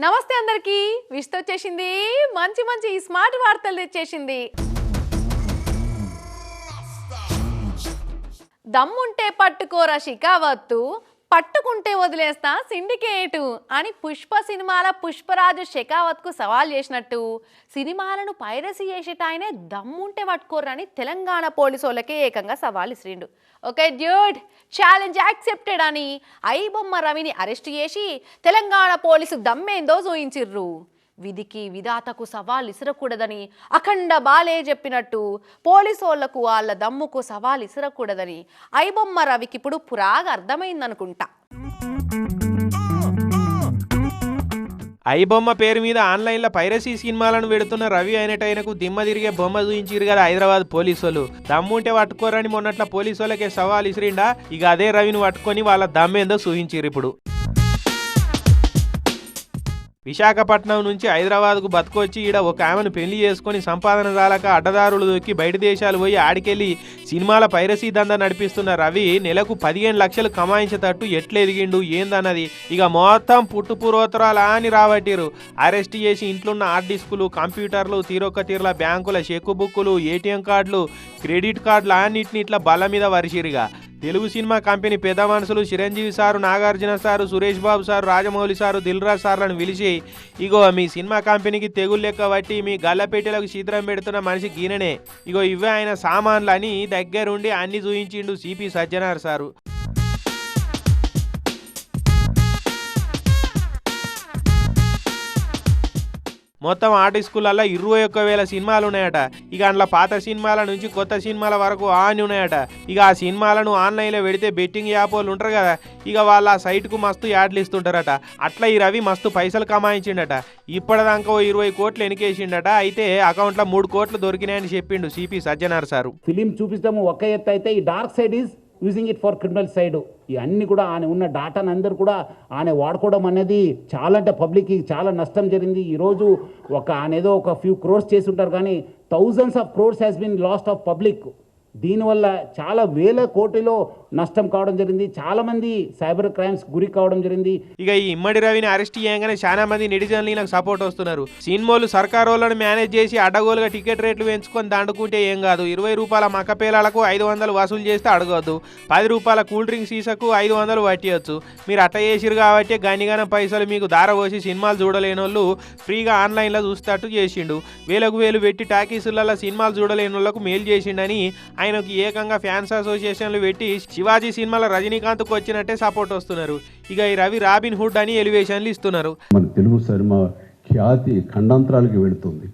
నమస్తే అందరికి. విష్తో వచ్చేసింది. మంచి మంచి స్మార్ట్ వార్తలు తెచ్చేసింది. దమ్ముంటే పట్టుకోరా షికావత్తు. పట్టుకుంటే వదిలేస్తా సిండికేటు అని పుష్ప సినిమాల పుష్పరాజు షెకావత్కు సవాల్ చేసినట్టు. సినిమాలను పైరసీ చేసేట ఆయనే దమ్ముంటే పట్టుకోరని తెలంగాణ పోలీసులకే ఏకంగా సవాల్ ఇసిరిండు. ఓకే డ్యూడ్ ఛాలెంజ్ యాక్సెప్టెడ్ అని ఐబొమ్మ రవిని అరెస్ట్ చేసి తెలంగాణ పోలీసు దమ్మేందో చూయించిర్రు. విధికి విధాతకు సవాల్ ఇసరకూడదని అఖండ బాలే చెప్పినట్టు పోలీసోళ్ళకు వాళ్ళ దమ్ముకు సవాల్ ఇసరకూడదని ఐబొమ్మ రవికి ఇప్పుడు పురాగా అర్థమైందనుకుంటా. ఐబొమ్మ పేరు మీద ఆన్లైన్లో పైరసీ సినిమాలను పెడుతున్న రవి అయినటైనకు దిమ్మ తిరిగే బొమ్మ చూయించిరు కదా హైదరాబాద్ పోలీసులు దమ్ముంటే పట్టుకోరని మొన్నట్ల పోలీసు వాళ్ళకే సవాల్ ఇసిరిండా ఇక అదే రవిని పట్టుకొని వాళ్ళ దమ్మేందో చూయించిరు ఇప్పుడు. విశాఖపట్నం నుంచి హైదరాబాద్కు బతుకొచ్చి ఈడ ఒక ఆమెను పెళ్ళి చేసుకొని సంపాదన రాలక అడ్డదారులు దొక్కి బయట దేశాలు పోయి ఆడికెళ్ళి సినిమాల పైరసీ దందా నడిపిస్తున్న రవి నెలకు పదిహేను లక్షలు కమాయించేటట్టు ఎట్లెదిగిండు ఏందన్నది? ఇక మొత్తం పుట్టు పూర్వోత్తరాలు అని రాబట్టిరు అరెస్ట్ చేసి ఇంట్లోన్న హార్డ్ డిస్కులు కంప్యూటర్లు తీరొక్క తీర్ల బ్యాంకుల చెక్కు బుక్కులు ఏటీఎం కార్డులు క్రెడిట్ కార్డులు అన్నిటిని ఇట్లా బల్ల మీద వరిసిరిగా తెలుగు సినిమా కంపెనీ పెద్ద మనుషులు Chiranjeevi sir Nagarjuna sir Suresh Babu sir Rajamouli sir Dilraj సార్లను పిలిచి ఇగో మీ సినిమా కంపెనీకి తెగులు లెక్క బట్టి మీ గల్లపెట్టెలకు శీతలం పెడుతున్న మనిషి గీననే. ఇగో ఇవే ఆయన సామాన్లు అని దగ్గరుండి అన్ని చూయించిండు సిపి సజ్జనార్ సారు. మొత్తం ఆర్ట్ స్కూళ్ళల్లో ఇరవై ఒక్క వేల సినిమాలు ఉన్నాయట. ఇక అందులో పాత సినిమాల నుంచి కొత్త సినిమాల వరకు ఆన్ ఉన్నాయట. ఇక ఆ సినిమాలను ఆన్లైన్లో పెడితే బెట్టింగ్ యాప్ వాళ్ళు ఉంటారు కదా ఇక వాళ్ళ ఆ సైట్కు మస్తు యాడ్లు ఇస్తుంటారట. అట్లా ఈ రవి మస్తు పైసలు కమాయించిండట. ఇప్పటిదాకా ఓ ఇరవై కోట్లు ఎనికేసిండట. అయితే అకౌంట్లో మూడు కోట్లు దొరికినాయని చెప్పిండు సిపి సజ్జనార్ సారు. ఫిలిం చూపిస్తాము ఒక ఎత్తు అయితే ఈ dark side is using it for criminal side ఇవన్నీ కూడా ఆయన ఉన్న డాటాను అందరు కూడా ఆయన వాడుకోవడం అనేది చాలా అంటే పబ్లిక్కి చాలా నష్టం జరిగింది. ఈరోజు ఒక ఆయన ఏదో ఒక ఫ్యూ క్రోర్స్ చేసి ఉంటారు కానీ thousands of crores has been lost of public దీనివల్ల చాలా వేల కోటిలో నష్టం కావడం జరిగింది. చాలామంది సైబర్ క్రైమ్స్ గురి కావడం జరిగింది. ఇక ఈ ఇమ్మడి రవిని అరెస్ట్ చేయగానే చాలా మంది నెటిజన్లు నాకు సపోర్ట్ వస్తున్నారు. సినిమాలు సర్కార్ వాళ్ళని మేనేజ్ చేసి అడ్డగోలుగా టికెట్ రేట్లు పెంచుకొని దండుకుంటే ఏం కాదు. ఇరవై రూపాయల మక్కపేలాలకు ఐదు వందలు వసూలు చేస్తే అడగవద్దు పది రూపాయల కూల్ డ్రింక్ సీసకు ఐదు వందలు పట్టేయచ్చు. మీరు అట్ట చేసిరు కాబట్టి గనిగానం పైసలు మీకు దారపోసి సినిమాలు చూడలేని వాళ్ళు ఫ్రీగా ఆన్లైన్లో చూసేటట్టు చేసిండు. వేలకు వేలు పెట్టి టాకీసులలో సినిమాలు చూడలేని వాళ్ళకు మేలు చేసిండని ఆయనకు ఏకంగా ఫ్యాన్స్ అసోసియేషన్లు పెట్టి శివాజీ సినిమాల రజనీకాంత్కు వచ్చినట్టే సపోర్ట్ వస్తున్నారు. ఇక ఈ రవి రాబిన్ హుడ్ అని ఎలివేషన్లు ఇస్తున్నారు. మన తెలుగు సినిమా ఖ్యాతి ఖండాంతరాలకి వెళుతుంది.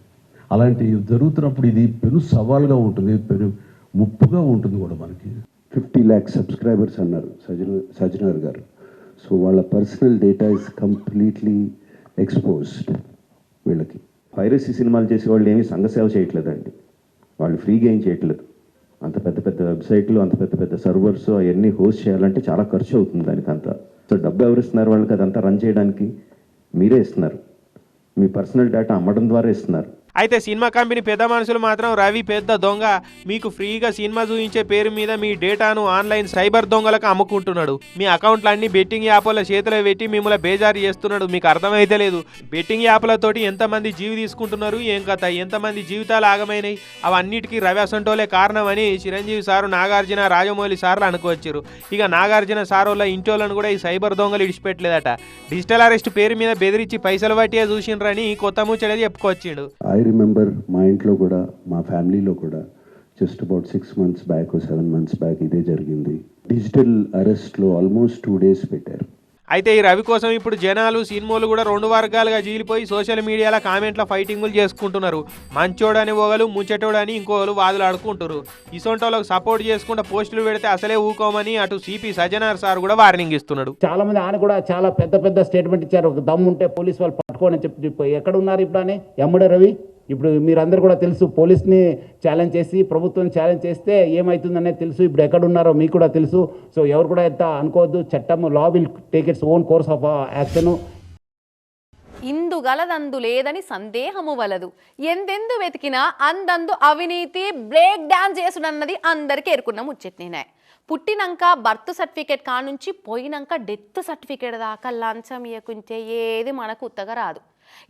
అలాంటి జరుగుతున్నప్పుడు ఇది పెను సవాల్గా ఉంటుంది పెను ముప్పుగా ఉంటుంది కూడా మనకి. ఫిఫ్టీ ల్యాక్స్ సబ్స్క్రైబర్స్ అన్నారు సజ్జన సజ్జనర్ గారు. సో వాళ్ళ personal data is completely exposed వీళ్ళకి. పైరసీ సినిమాలు చేసే వాళ్ళు ఏమీ సంఘసేవ చేయట్లేదండి. వాళ్ళు ఫ్రీగా ఏం చేయట్లేదు. అంత పెద్ద పెద్ద వెబ్సైట్లు అంత పెద్ద పెద్ద సర్వర్స్ అవన్నీ హోస్ట్ చేయాలంటే చాలా ఖర్చు అవుతుంది దానికి అంతా సో డబ్బు ఎవరు ఇస్తున్నారు వాళ్ళకి అదంతా రన్ చేయడానికి మీరే ఇస్తున్నారు. మీ పర్సనల్ డేటా అమ్మడం ద్వారా ఇస్తున్నారు. అయితే సినిమా కంపెనీ పెద్ద మనుషులు మాత్రం రవి పెద్ద దొంగ. మీకు ఫ్రీగా సినిమా చూపించే పేరు మీద మీ డేటాను ఆన్లైన్ సైబర్ దొంగలకు అమ్ముకుంటున్నాడు. మీ అకౌంట్లన్నీ బెట్టింగ్ యాప్ల చేతిలో పెట్టి మిమ్మల్ని బేజారు చేస్తున్నాడు. మీకు అర్థమైతే లేదు. బెట్టింగ్ యాప్లతోటి ఎంతమంది జీవి తీసుకుంటున్నారు? ఏం కథ? ఎంతమంది జీవితాలు ఆగమైనాయి? అవన్నిటికీ రవి అసంటోలే కారణమని చిరంజీవి సారు నాగార్జున రాజమౌళి సార్లు అనుకోవచ్చారు ఇక నాగార్జున సారోళ్ళ వాళ్ళ ఇంటోళ్ళను కూడా ఈ సైబర్ దొంగలు ఇడిచిపెట్టలేదట. డిజిటల్ అరెస్ట్ పేరు మీద బెదిరించి పైసలు పట్టియే చూసిండ్రని కొత్త ముచ్చట చెప్పుకొచ్చిండు. ఐ రిమెంబర్ మా ఇంట్లో కూడా మా ఫ్యామిలీలో కూడా just about six months back seven months back ఇదే జరిగింది. డిజిటల్ అరెస్ట్లో ఆల్మోస్ట్ టూ డేస్ పెట్టారు. అయితే ఈ రవి కోసం ఇప్పుడు జనాలు సినిమాలు కూడా రెండు వర్గాలుగా జీలిపోయి సోషల్ మీడియాలో కామెంట్ల ఫైటింగులు చేసుకుంటున్నారు. మంచోడని ఒకరు ముచ్చటోడని ఇంకోరు వాదులు ఆడుకుంటారు ఇసొంటోళ్ళకు సపోర్ట్ చేసుకుంటూ పోస్టులు పెడితే అసలే ఊకోమని అటు సిపి సజ్జనార్ సార్ కూడా వార్నింగ్ ఇస్తున్నాడు. చాలా మంది ఆయన కూడా చాలా పెద్ద పెద్ద స్టేట్మెంట్ ఇచ్చారు. ఒక దమ్ము ఉంటే పోలీస్ వాళ్ళు పట్టుకోని చెప్పి చెప్పి ఎక్కడ ఉన్నారు ఇప్పుడు అని ఎమ్మడే రవి? ఇప్పుడు మీరందరూ కూడా తెలుసు పోలీస్ని ఛాలెంజ్ చేసి ప్రభుత్వం ఛాలెంజ్ చేస్తే ఏమవుతుందనేది తెలుసు. ఇప్పుడు ఎక్కడున్నారో మీకు కూడా తెలుసు. సో ఎవరు కూడా ఎంత అనుకోవద్దు. చట్టం law will take its own course of action ఇందు గలదందు లేదని సందేహము వలదు. ఎందెందు వెతికినా అందందు అవినీతి బ్రేక్ డాన్స్ చేసుడన్నది అందరికీ ఎరుకున్న ముచ్చట్నేనే. పుట్టినాక బర్త్ సర్టిఫికేట్ కానుంచి పోయినాక డెత్ సర్టిఫికేట్ దాకా లంచం ఇవ్వకుంటే ఏది మనకు ఉత్తగా రాదు.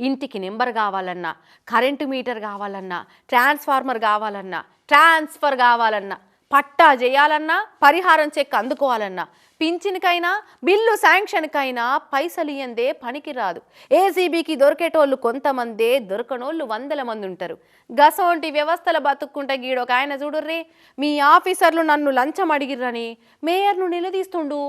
ఇంటికి నెంబర్ కావాలన్నా కరెంటు మీటర్ కావాలన్నా ట్రాన్స్ఫార్మర్ కావాలన్నా ట్రాన్స్ఫర్ కావాలన్నా పట్టా చేయాలన్నా పరిహారం చెక్ అందుకోవాలన్నా పింఛన్కైనా బిల్లు శాంక్షన్కైనా పైసలు ఇయ్యందే పనికి రాదు ఏసీబీకి దొరికేటోళ్ళు కొంతమందే దొరకనోళ్ళు వందల మంది ఉంటారు. గసోంటి వ్యవస్థల బతుక్కుంటే గీడొక ఆయన చూడుర్రే మీ ఆఫీసర్లు నన్ను లంచం అడిగిర్రని మేయర్ను నిలదీస్తుండు.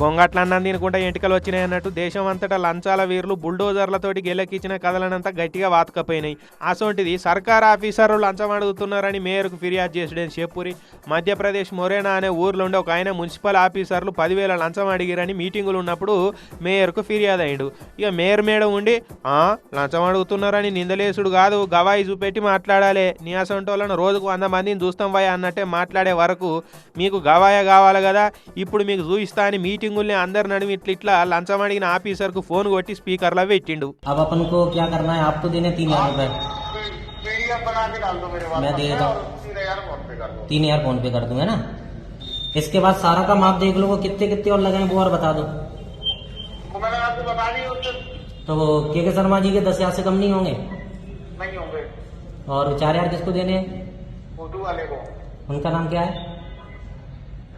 గొంగట్లన్నం తినుకుంటా ఎంటికలు వచ్చినాయి అన్నట్టు దేశం అంతటా లంచాల వీరులు బుల్డోజర్లతోటి గెలకిచ్చిన కథలనంతా గట్టిగా వాతకపోయినాయి. అసోంటిది సర్కార్ ఆఫీసర్లు లంచం అడుగుతున్నారని మేయర్కు ఫిర్యాదు చేసాడని చెప్పురి? మధ్యప్రదేశ్ మొరేనా అనే ఊర్లో ఉండే ఒక ఆయన మున్సిపల్ ఆఫీసర్లు పదివేల లంచం అడిగిరని మీటింగులు ఉన్నప్పుడు మేయర్కు ఫిర్యాదు అయ్యాడు ఇక మేయర్ మేడం ఉండి "ఆ, లంచం అడుగుతున్నారని నిందలేసుడు కాదు గవాయి చూపెట్టి మాట్లాడాలి. నీ అసొంటోళ్ళను రోజుకు వంద మందిని చూస్తాం వయ అన్నట్టే మాట్లాడే వరకు మీకు గవాయ కావాలి కదా ఇప్పుడు మీకు చూపిస్తా అని మీటింగ్ మీటింగుల్ని అందరు నడిమి ఇట్లా ఇట్లా లంచం అడిగిన ఆఫీసర్కు ఫోన్ కొట్టి స్పీకర్లో పెట్టిండు अब अपन को क्या करना है आप तो देने तीन हजार रुपए मैं दे देता हूँ तीन हजार फोन पे कर दूंगा ना इसके बाद सारा काम आप देख लो वो कितने कितने और लगाए वो और बता दो तो वो के के शर्मा जी के दस हजार से कम नहीं होंगे नहीं होंगे और चार हजार किसको देने हैं फोटो वाले को उनका नाम क्या है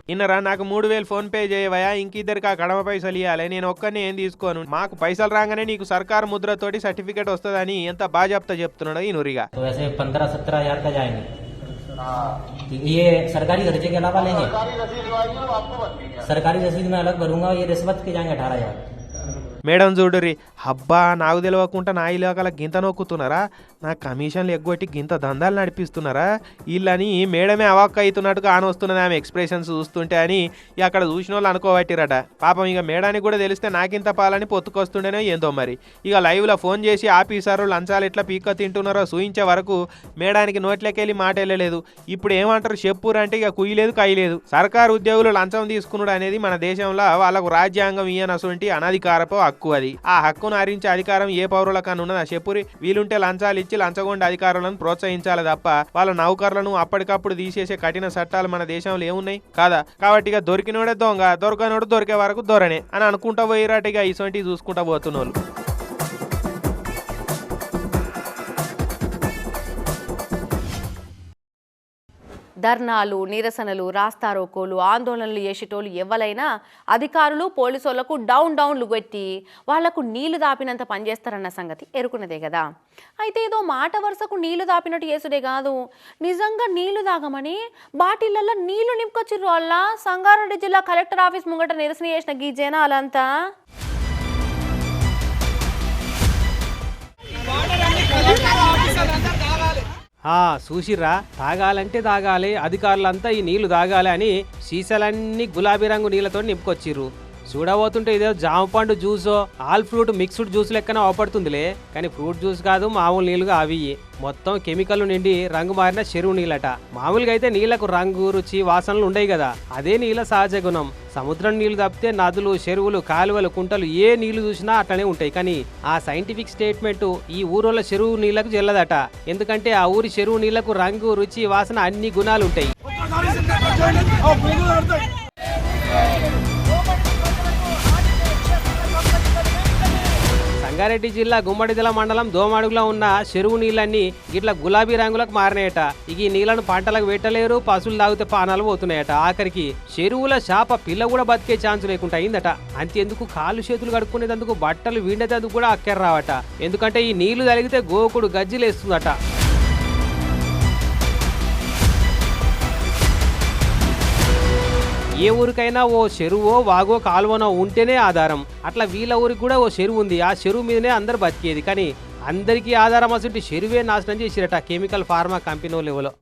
ఇన్నరా నాకు మూడు వేలు ఫోన్ పే చేయవయా ఇంకిద్దరికి ఆ కడమ పైసలు ఇవ్వాలి నేను ఒక్కరిని ఏం తీసుకోను మాకు పైసలు రాగానే నీకు సర్కారు ముద్రతోటి సర్టిఫికేట్ వస్తుందని ఎంత బాగా చెప్తా చెప్తున్నాడు ఈ నురిగా तो वैसे पंद्रह सत्रह हजार का जाएंगे तो ये सरकारी खर्चे के अलावा लेंगे सारी रसीद जो आएगी वो आपको बनती है सरकारी रसीद में अलग भरूंगा ये रिश्वत के जाएंगे अठारह हजार మేడం చూడుర్రి అబ్బా నాకు తెలియకుండా నా ఇలాకల గింత నొక్కుతున్నారా నా కమిషన్లు ఎగ్గొట్టి గింత దందాలు నడిపిస్తున్నారా? వీళ్ళని మేడమే అవాక్ అవుతున్నట్టుగా ఆనొస్తున్నది ఆమె ఎక్స్ప్రెషన్స్ చూస్తుంటే అని అక్కడ చూసిన వాళ్ళు అనుకోబట్టిరట. పాపం ఇక మేడానికి కూడా తెలిస్తే నాకింత పాలని పొత్తుకొస్తుండేనో ఏందో మరి. ఇక లైవ్లో ఫోన్ చేసి ఆఫీసర్లు లంచాలు ఎట్లా పీక్క తింటున్నారో సూయించే వరకు మేడానికి నోట్లోకెళ్ళి మాట వెళ్ళలేదు ఇప్పుడు ఏమంటారు? చెప్పురంటే ఇక కుయ్యలేదు కయ్యలేదు సర్కారు ఉద్యోగులు లంచం తీసుకున్నాడు అనేది మన దేశంలో వాళ్ళకు రాజ్యాంగం ఇయ్యనటువంటి అనధికారపు హక్కు అది. ఆ హక్కును హరించే అధికారం ఏ పౌరులకన్నా ఉన్నదా చెప్పురి వీలుంటే లంచాలు ఇచ్చి లంచగొండ అధికారులను ప్రోత్సహించాలి తప్ప వాళ్ళ నౌకర్లను అప్పటికప్పుడు తీసేసే కఠిన చట్టాలు మన దేశంలో ఏమున్నాయి? కాదా? కాబట్టి ఇక దొరికినోడే దొంగ దొరకనోడు దొరికే వరకు దొరనే అని అనుకుంటా పోయిరాటిగా ఇక చూసుకుంటా పోతున్నోళ్ళు. ధర్నాలు నిరసనలు రాస్తారోకోలు ఆందోళనలు చేసేటోళ్ళు ఎవరైనా అధికారులు పోలీసులకు డౌన్ డౌన్లు పెట్టి వాళ్ళకు నీళ్ళు దాపినంత పనిచేస్తారన్న సంగతి ఎరుకున్నదే కదా. అయితే ఏదో మాట వరుసకు నీళ్ళు దాపినట్టు చేసుడే కాదు. నిజంగా నీళ్ళు తాగమని బాటిళ్ళలో నీళ్ళు నింపుకొచ్చిర్రు వాళ్ళ సంగారెడ్డి జిల్లా కలెక్టర్ ఆఫీస్ ముంగట నిరసన చేసిన గీ జనాలంతా. చూసిర్రా? తాగాలంటే తాగాలి అధికారులంతా ఈ నీళ్ళు తాగాలి అని సీసాలన్నీ గులాబీ రంగు నీళ్ళతో నింపుకొచ్చిర్రు. చూడబోతుంటే ఇదే జామ పండు జ్యూసో ఆల్ ఫ్రూట్ మిక్స్డ్ జ్యూస్ లెక్కన అవపడుతుందిలే. కానీ ఫ్రూట్ జ్యూస్ కాదు మామూలు నీళ్ళుగా అవి. మొత్తం కెమికల్ నిండి రంగు మారిన చెరువు నీళ్ళట. మామూలుగా అయితే నీళ్ళకు రంగు రుచి వాసనలు ఉండయి కదా. అదే నీళ్ళ సహజ గుణం. సముద్రం నీళ్ళు తప్పితే నదులు చెరువులు కాలువలు కుంటలు ఏ నీళ్ళు చూసినా అట్లనే ఉంటాయి. కానీ ఆ సైంటిఫిక్ స్టేట్మెంట్ ఈ ఊరోళ్ళ చెరువు నీళ్ళకు చెల్లదట. ఎందుకంటే ఆ ఊరి చెరువు నీళ్ళకు రంగు రుచి వాసన అన్ని గుణాలు ఉంటాయి. సంగారెడ్డి జిల్లా గుమ్మడిదల మండలం దోమడుగులో ఉన్న చెరువు నీళ్ళన్నీ ఇట్లా గులాబీ రంగులకు మారినాయట. ఈ నీళ్ళను పంటలకు పెట్టలేరు పశువులు తాగితే పానాలు పోతున్నాయట. ఆఖరికి చెరువుల చేప పిల్ల కూడా బతికే ఛాన్స్ లేకుండా అయిందట. అంతెందుకు కాళ్ళు చేతులు కడుక్కునేందుకు బట్టలు విండేందుకు కూడా అక్కర రావట ఎందుకంటే ఈ నీళ్ళు తగిలితే గోకుడు గజ్జిలేస్తుందట. ఏ ఊరికైనా ఓ చెరువో వాగో కాలువనో ఉంటేనే ఆధారం. అట్లా వీళ్ళ ఊరికి కూడా ఓ చెరువు ఉంది. ఆ చెరువు మీదనే అందరు బతికేది. కానీ అందరికీ ఆధారం అసలు చెరువే నాశనం చేసిరట కెమికల్ ఫార్మా కంపెనీ లెవెల్లో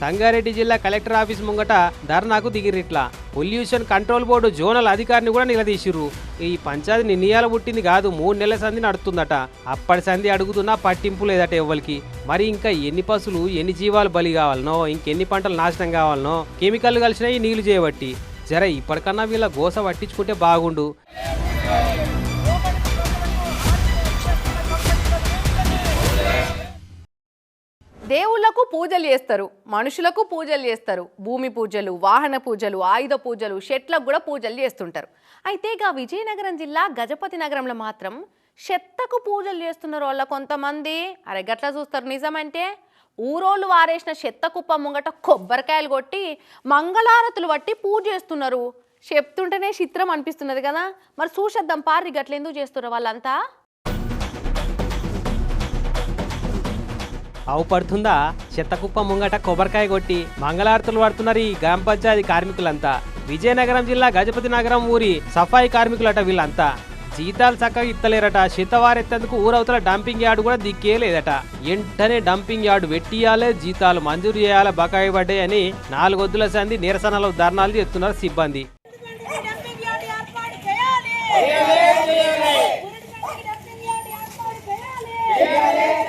సంగారెడ్డి జిల్లా కలెక్టర్ ఆఫీస్ ముంగట ధర్నాకు దిగిరిట్లా. పొల్యూషన్ కంట్రోల్ బోర్డు జోనల్ అధికారిని కూడా నిలదీసిర్రు. ఈ పంచాయతీ నిర్ణయాలు పుట్టింది కాదు మూడు నెలల సంధి నడుతుందట. అప్పటి సంధి అడుగుతున్నా పట్టింపు లేదట ఎవ్వరికి మరి ఇంకా ఎన్ని పశువులు ఎన్ని జీవాలు బలి కావాలనో ఇంకెన్ని పంటలు నాశనం కావాలనో కెమికల్ కలిసిన ఈ నీళ్ళు చేయబట్టి. జర ఇప్పటికన్నా వీళ్ళ గోస పట్టించుకుంటే బాగుండు. దేవుళ్ళకు పూజలు చేస్తారు మనుషులకు పూజలు చేస్తారు భూమి పూజలు వాహన పూజలు ఆయుధ పూజలు షెట్లకు కూడా పూజలు చేస్తుంటారు. అయితే ఇక విజయనగరం జిల్లా గజపతి నగరంలో మాత్రం చెత్తకు పూజలు చేస్తున్నారు వాళ్ళ కొంతమంది. అరే గట్లా చూస్తారు. నిజమంటే ఊరోళ్ళు వారేసిన చెత్త కుప్ప ముంగట కొబ్బరికాయలు కొట్టి మంగళారతులు పట్టి పూజ చేస్తున్నారు. చెప్తుంటేనే చిత్రం అనిపిస్తున్నది కదా. మరి చూసేద్దాం. పారి గట్ల ఎందుకు చేస్తున్నారు వాళ్ళంతా? అవుపడుతుందా చెత్తకుప్ప ముంగట కొబ్బరికాయ కొట్టి మంగళారతులు పడుతున్నారు ఈ గ్రామ పంచాయతీ కార్మికులంతా. విజయనగరం జిల్లా గజపతి నగరం ఊరి సఫాయి కార్మికులట వీళ్ళంతా. జీతాలు చక్కగా ఇత్తలేరట. శతవారెత్తేందుకు ఊరవతల డంపింగ్ యార్డు కూడా దిక్కే లేదట వెంటనే డంపింగ్ యార్డు వెట్టియాలే జీతాలు మంజూరు చేయాలి బకాయి పడ్డాయని నాలుగొద్దుల సంది నిరసనలు ధర్నాలు చేస్తున్నారు సిబ్బంది. Yeah.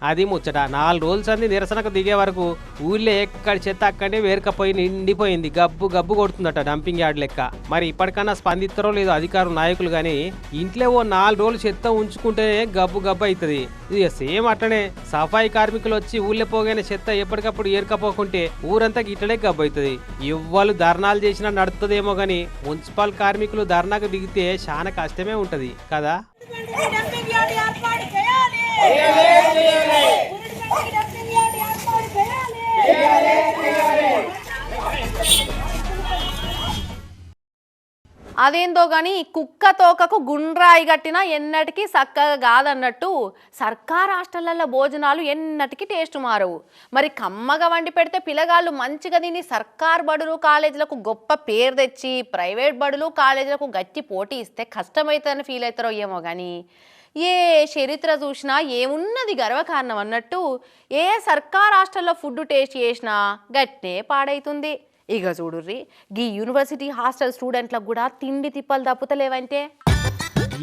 అది ముచ్చట. నాలుగు రోజులు సంది నిరసనకు దిగే వరకు ఊళ్ళో ఎక్కడ చెత్త అక్కడే వేరకపోయి నిండిపోయింది. గబ్బు గబ్బు కొడుతుందట డంపింగ్ యార్డ్ లెక్క. మరి ఇప్పటికన్నా స్పందిస్తారో లేదో అధికారులు నాయకులు కానీ ఇంట్లో ఓ నాలుగు రోజులు చెత్త ఉంచుకుంటేనే గబ్బు గబ్బు అవుతుంది ఇది సేమ్ అట్లనే సఫాయి కార్మికులు వచ్చి ఊళ్ళో పోగైన చెత్త ఎప్పటికప్పుడు ఏరకపోకుంటే ఊరంతా గిట్టడే గబ్బు అవుతుంది ఎవ్వరు ధర్నాలు చేసినా నడుతుందేమో కానీ మున్సిపల్ కార్మికులు ధర్నాకు దిగితే చాలా కష్టమే ఉంటది. కదా? అదేందో గాని కుక్క తోకకు గుండ్రాయి కట్టినా ఎన్నటికీ చక్కగా కాదన్నట్టు సర్కార్ హాస్టళ్ళలో భోజనాలు ఎన్నటికీ టేస్ట్ మారవు. మరి కమ్మగా వండి పెడితే పిల్లగాళ్ళు మంచిగా తిని సర్కార్ బడులు కాలేజీలకు గొప్ప పేరు తెచ్చి ప్రైవేట్ బడులు కాలేజీలకు గట్టి పోటీ ఇస్తే కష్టమవుతుందని ఫీల్ అవుతారో ఏమో కానీ ఏ చరిత్ర చూసినా ఏమున్నది గర్వకారణం అన్నట్టు ఏ సర్కార్ హాస్టల్లో ఫుడ్ టేస్ట్ చేసినా గట్టే పాడైతుంది. ఇక చూడుర్రి గీ యూనివర్సిటీ హాస్టల్ స్టూడెంట్లకు కూడా తిండి తిప్పలు తప్పుతలేవంటే?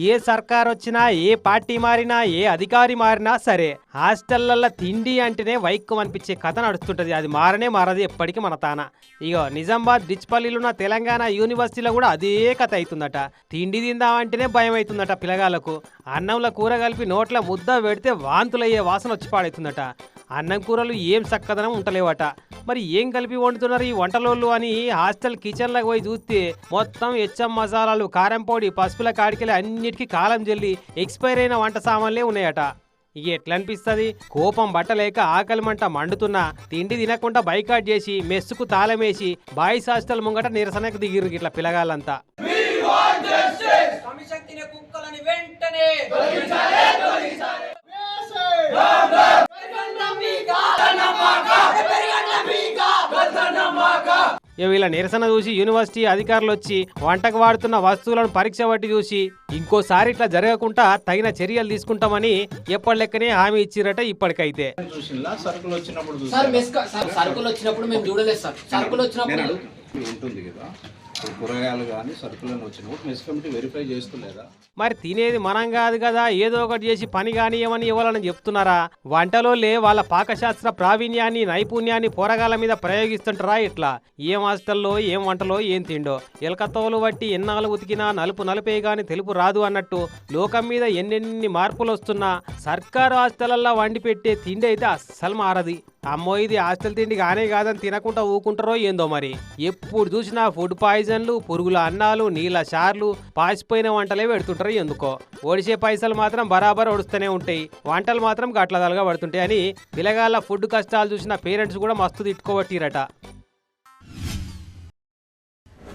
ఏ సర్కార్ వచ్చినా ఏ పార్టీ మారినా ఏ అధికారి మారినా సరే హాస్టళ్ళలో తిండి అంటేనే వైక్కం అనిపించే కథ నడుస్తుంటది. అది మారనే మారదు ఎప్పటికీ మన తాన. ఇగో నిజామాబాద్ డిచ్పల్లిలో ఉన్న తెలంగాణ యూనివర్సిటీలో కూడా అదే కథ అవుతుందట తిండి తిందామంటేనే భయం అవుతుందట పిల్లగాళ్ళకు. అన్నంలో కూర కలిపి నోట్ల ముద్ద పెడితే వాంతులయ్యే వాసన వచ్చి పాడవుతుందట అన్నం కూరలు ఏం చక్కదనం ఉంటలేవట. మరి ఏం కలిపి వండుతున్నారు ఈ వంటలోళ్ళు అని హాస్టల్ కిచెన్లకు పోయి చూస్తే మొత్తం హెచ్ఎం మసాలాలు కారం పొడి పసుపుల కాడికెళ్ళి అన్నిటికీ కాలం జల్లి ఎక్స్పైర్ అయిన వంట సామాన్లే ఉన్నాయట. ఇక ఎట్లా అనిపిస్తుంది కోపం బట్టలేక ఆకలి మంట మండుతున్నా తిండి తినకుండా బైకాట్ చేసి మెస్సుకు తాళమేసి బాయ్స్ హాస్టల్ ముంగట నిరసనకు దిగిరు ఇట్లా కుక్కలని వెంటనే వీళ్ళ నిరసన చూసి యూనివర్సిటీ అధికారులు వచ్చి వంటకు వాడుతున్న వస్తువులను పరీక్ష పట్టి చూసి ఇంకోసారి ఇట్లా జరగకుండా తగిన చర్యలు తీసుకుంటామని ఎప్పటి లెక్కనే హామీ ఇచ్చిరట ఇప్పటికైతే. సరుకులు వచ్చినప్పుడు సార్ మెస్ సార్ సరుకులు వచ్చినప్పుడు మేము చూడలేదు సార్. సరుకులు వచ్చినప్పుడు ఉంటుంది కదా. కూరగాయలు కానీ సరుకులను వచ్చినప్పుడు మెస్ కమిటీ వెరిఫై చేస్తలేదా? మరి తినేది మనం కాదు కదా ఏదో ఒకటి చేసి పని కానియమని ఇవ్వాలని చెప్తున్నారా? వంటలోలే వాళ్ళ పాకశాస్త్ర ప్రావీణ్యాన్ని నైపుణ్యాన్ని పోరగాల మీద ప్రయోగిస్తుంటారా ఇట్లా? ఏం హాస్టల్లో ఏం వంటలో ఏం తిండో? ఎలకతోలు బట్టి ఎన్నాళ్ళు ఉతికినా నలుపు నలుపే గాని తెలుపు రాదు అన్నట్టు లోకం మీద ఎన్నెన్ని మార్పులు వస్తున్నా సర్కారు హాస్టలల్లో వండి పెట్టే తిండి అయితే అస్సలు మారది. అమ్మో ఇది హాస్టల్ తిండి కానే కాదని తినకుండా ఊకుంటారో ఏందో మరి? ఎప్పుడు చూసినా ఫుడ్ పాయిజన్లు పురుగుల అన్నాలు నీళ్ళ చార్లు పాసిపోయిన వంటలే పెడుతుంటారు ఎందుకో? ఒడిసే పైసలు మాత్రం బరాబర్ ఒడుస్తూనే ఉంటాయి. వంటలు మాత్రం గట్లదలుగా పడుతుంటాయి అని పిల్లగాళ్ళ ఫుడ్ కష్టాలు చూసిన పేరెంట్స్ కూడా మస్తు తిట్టుకోబట్టిరట.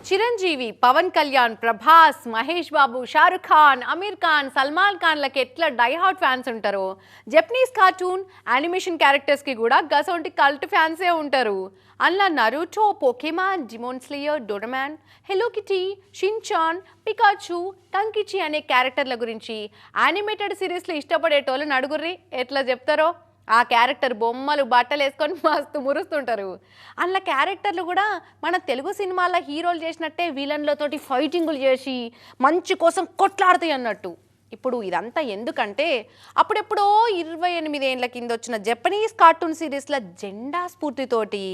చిరంజీవి పవన్ కళ్యాణ్ ప్రభాస్ మహేష్ బాబు షారుఖ్ ఖాన్ అమీర్ ఖాన్ సల్మాన్ ఖాన్లకి ఎట్లా డైహాట్ ఫ్యాన్స్ ఉంటారో? జపనీస్ కార్టూన్ యానిమేషన్ క్యారెక్టర్స్కి కూడా గసొంటి కల్ట్ ఫ్యాన్సే ఉంటారు. అందులో Naruto Pokemon Demon Slayer Doraemon Hello Kitty Shinchan Pikachu టంకిచి అనే క్యారెక్టర్ల గురించి యానిమేటెడ్ సిరీస్లు ఇష్టపడేటోళ్ళు నడుగుర్రి ఎట్లా చెప్తారో? ఆ క్యారెక్టర్ బొమ్మలు బట్టలు వేసుకొని మస్తు మురుస్తుంటారు. అందులో క్యారెక్టర్లు కూడా మన తెలుగు సినిమాల్లో హీరోలు చేసినట్టే విలన్లతోటి ఫైటింగులు చేసి మంచి కోసం కొట్లాడుతాయి అన్నట్టు. ఇప్పుడు ఇదంతా ఎందుకంటే అప్పుడెప్పుడో ఇరవై ఎనిమిది ఏండ్ల కింద వచ్చిన జపనీస్ కార్టూన్ సిరీస్ల జెండా స్ఫూర్తితోటి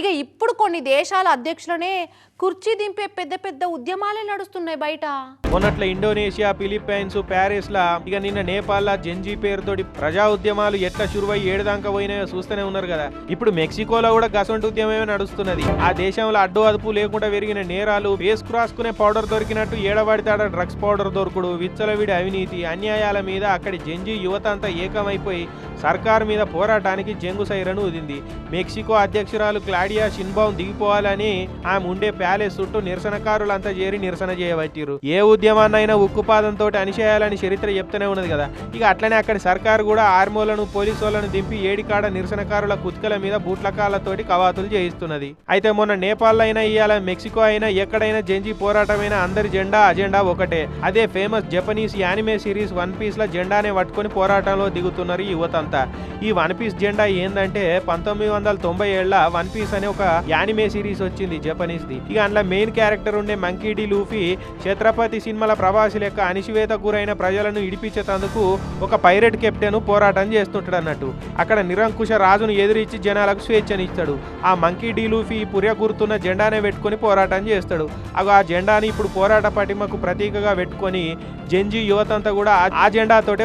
ఇక ఇప్పుడు కొన్ని దేశాల అధ్యక్షులనే కుర్చీ దింపే పెద్ద పెద్ద ఉద్యమాలే నడుస్తున్నాయి బయట. మొన్నట్ల ఇండోనేషియా ఫిలిప్పైన్స్ ప్యారిస్ లా ఇక నిన్న నేపాల్ లా జెంజీ పేరుతోటి ప్రజా ఉద్యమాలు ఎట్లా షురువై ఏడుదాకా పోయినాయో చూస్తూనే ఉన్నారు కదా. ఇప్పుడు మెక్సికోలో కూడా గసంటు ఉద్యమమే నడుస్తున్నది. ఆ దేశంలో అడ్డు అదుపు లేకుండా పెరిగిన నేరాలు వేసుకు రాసుకునే పౌడర్ దొరికినట్టు ఏడబడితాడ డ్రగ్స్ పౌడర్ దొరుకుడు విచ్చలవిడి అవినీతి అన్యాయాల మీద అక్కడి జంజీ యువత అంతా ఏకమైపోయి సర్కార్ మీద పోరాటానికి జంగు సైరను ఉదింది మెక్సికో అధ్యక్షురాలు క్లాడియా షిన్బౌన్ దిగిపోవాలని ఆమె ఉండే ప్యాలెస్ చుట్టూ నిరసనకారులంతా చేరి నిరసన చేయబట్టిరు ఏ ఉద్యమాన్నైనా ఉక్కుపాదంతో అణిచేయాలని చరిత్ర చెప్తూనే ఉన్నది కదా. ఇక అట్లనే అక్కడి సర్కారు కూడా ఆర్మోలను పోలీసు వాళ్ళను దింపి ఏడికాడ నిరసనకారుల కుత్కల మీద బూట్లకాలతోటి కవాతులు చేయిస్తున్నది. అయితే మొన్న నేపాల్ అయినా ఇవాళ మెక్సికో అయినా ఎక్కడైనా జంజీ పోరాటమైనా అందరి జెండా అజెండా ఒకటే. అదే famous Japanese anime series One Piece ల జెండానే పట్టుకొని పోరాటంలో దిగుతున్నారు ఈ యువతంతా. ఈ వన్ పీస్ జెండా ఏందంటే పంతొమ్మిది వందల తొంభై ఏళ్ళ వన్ పీస్ అనే ఒక యానిమే సిరీస్ వచ్చింది జపనీస్ ది ఇక అందులో మెయిన్ క్యారెక్టర్ ఉండే మంకీ డి లూఫీ ఛత్రపతి సినిమాల ప్రవాసి లెక్క అణిచివేత గురైన ప్రజలను ఇడిపించేటందుకు ఒక పైరెట్ కెప్టెన్ పోరాటం చేస్తుంటాడు అన్నట్టు అక్కడ నిరంకుశ రాజును ఎదిరించి జనాలకు స్వేచ్ఛనిస్తాడు. ఆ మంకీ డి లూఫీ పుర్య గుర్తున్న జెండానే పెట్టుకొని పోరాటం చేస్తాడు. అగో ఆ జెండాని ఇప్పుడు పోరాట పటిమకు ప్రతీకగా పెట్టుకొని జెంజీ అంతా కూడా ఆ- ఆ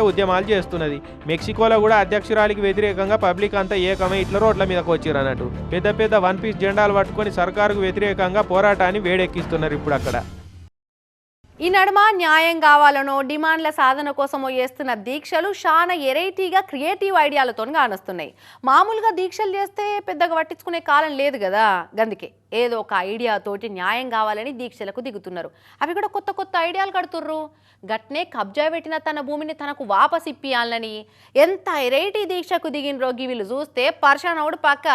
ఉద్యమాలు చేస్తున్నది. మెక్సికోలో కూడా అధ్యక్షురాలికి వ్యతిరేకంగా పబ్లిక్ అంతా ఏకమై ఇట్ల రోడ్ల మీదకి వచ్చారు అన్నట్టు. పెద్ద పెద్ద వన్ పీస్ జెండాలు పట్టుకొని సర్కారుకు వ్యతిరేకంగా పోరాటాన్ని వేడెక్కిస్తున్నారు ఇప్పుడు అక్కడ. ఈ నడుమ న్యాయం కావాలనో డిమాండ్ల సాధన కోసమో చేస్తున్న దీక్షలు చాలా ఎరైటీగా క్రియేటివ్ ఐడియాలతో కానొస్తున్నాయి మామూలుగా దీక్షలు చేస్తే పెద్దగా పట్టించుకునే కాలం లేదు కదా గందుకే ఏదో ఒక ఐడియా తోటి న్యాయం కావాలని దీక్షలకు దిగుతున్నారు. అవి కూడా కొత్త కొత్త ఐడియాలు కడుతుర్రు. గట్నే కబ్జా పెట్టిన తన భూమిని తనకు వాపస్ ఇప్పియాలని ఎంత ఎరైటీ దీక్షకు దిగిన రోగి వీళ్ళు చూస్తే పర్షానవుడు పక్క.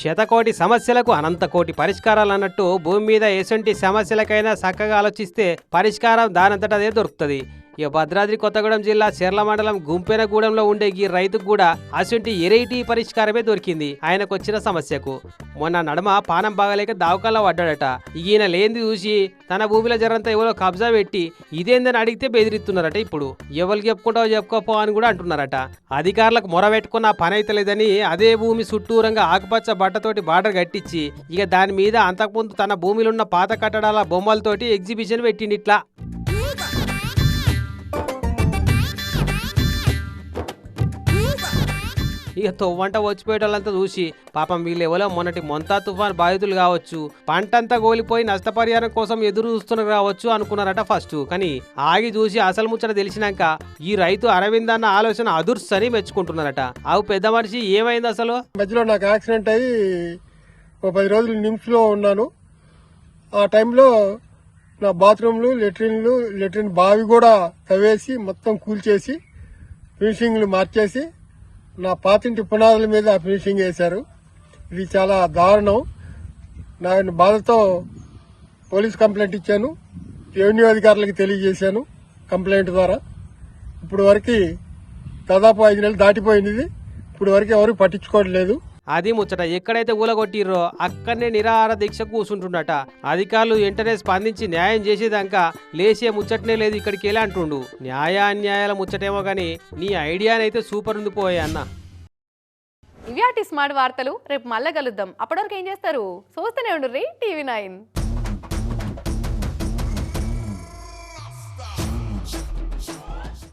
శతకోటి సమస్యలకు అనంతకోటి పరిష్కారాలు అన్నట్టు భూమి మీద ఎటువంటి సమస్యలకైనా చక్కగా ఆలోచిస్తే పరిష్కారం దానంతటదే దొరుకుతుంది. ఇక భద్రాద్రి కొత్తగూడెం జిల్లా చెర్ల మండలం గుంపెనగూడెంలో ఉండే ఈ రైతుకు కూడా అటువంటి ఎరైటీ పరిష్కారమే దొరికింది ఆయనకు వచ్చిన సమస్యకు. మొన్న నడమ పానం బాగలేక దావకాల్లో పడ్డాడట. ఈయన లేనిది చూసి తన భూమిలో జరంతా ఎవరో కబ్జా పెట్టి ఇదేందని అడిగితే బెదిరిస్తున్నారట ఇప్పుడు. ఎవరికి చెప్పుకుంటావో చెప్పుకోపో అని కూడా అంటున్నారట. అధికారులకు మొరబెట్టుకున్న పని అయితే లేదని అదే భూమి చుట్టూరంగా ఆకుపచ్చ బట్టతోటి బార్డర్ కట్టించి ఇక దాని మీద అంతకుముందు తన భూమిలో ఉన్న పాత కట్టడాల బొమ్మలతోటి ఎగ్జిబిషన్ పెట్టింది ఇట్లా ఇక తొవ్వంట వచ్చిపోయే వాళ్ళంతా చూసి పాపం వీళ్ళెవలో మొన్నటి మొంతా తుఫాన్ బాధితులు కావచ్చు పంటంతా గోలిపోయి నష్టపరిహారం కోసం ఎదురు చూస్తున్న రావచ్చు అనుకున్నారట ఫస్ట్ కానీ ఆగి చూసి అసలు ముచ్చట తెలిసినాక ఈ రైతు అరవింద్ అన్న ఆలోచన అదుర్సని మెచ్చుకుంటున్నారట. అవు పెద్ద మనిషి ఏమైంది అసలు? మధ్యలో నాకు యాక్సిడెంట్ అయ్యి ఒక పది రోజులు నిమ్స్లో ఉన్నాను. ఆ టైంలో నా బాత్రూమ్లు లెట్రిన్లు లెట్రిన్ బావి కూడా తవ్వేసి మొత్తం కూల్చేసి ఫినిషింగ్లు మార్చేసి నా పాతింటి పునాదుల మీద ఫినిషింగ్ వేశారు ఇది చాలా దారుణం. నేను బాధతో పోలీస్ కంప్లైంట్ ఇచ్చాను. రెవెన్యూ అధికారులకు తెలియజేశాను కంప్లైంట్ ద్వారా. ఇప్పుడు వరకు దాదాపు ఐదు నెలలు దాటిపోయింది ఇప్పుడు వరకు ఎవరు పట్టించుకోవట్లేదు. అది ముచ్చట ఎక్కడైతే ఊలగొట్టిర్రో అక్కడనే నిరాహార దీక్ష కూర్చుంటుండట అధికారులు వెంటనే స్పందించి న్యాయం చేసేదాకా లేచే ముచ్చటనే లేదు ఇక్కడికి వెళ్ళి అంటుండు. న్యాయ అన్యాయాల ముచ్చటేమో కానీ నీ ఐడియానైతే సూపర్ ఉంది పోయే అన్న. ఇవి స్మార్ట్ వార్తలు. రేపు మళ్ళా కలుద్దాం. అప్పటివరకు ఏం చేస్తారు? చూస్తూనే ఉండు టీవీ నైన్.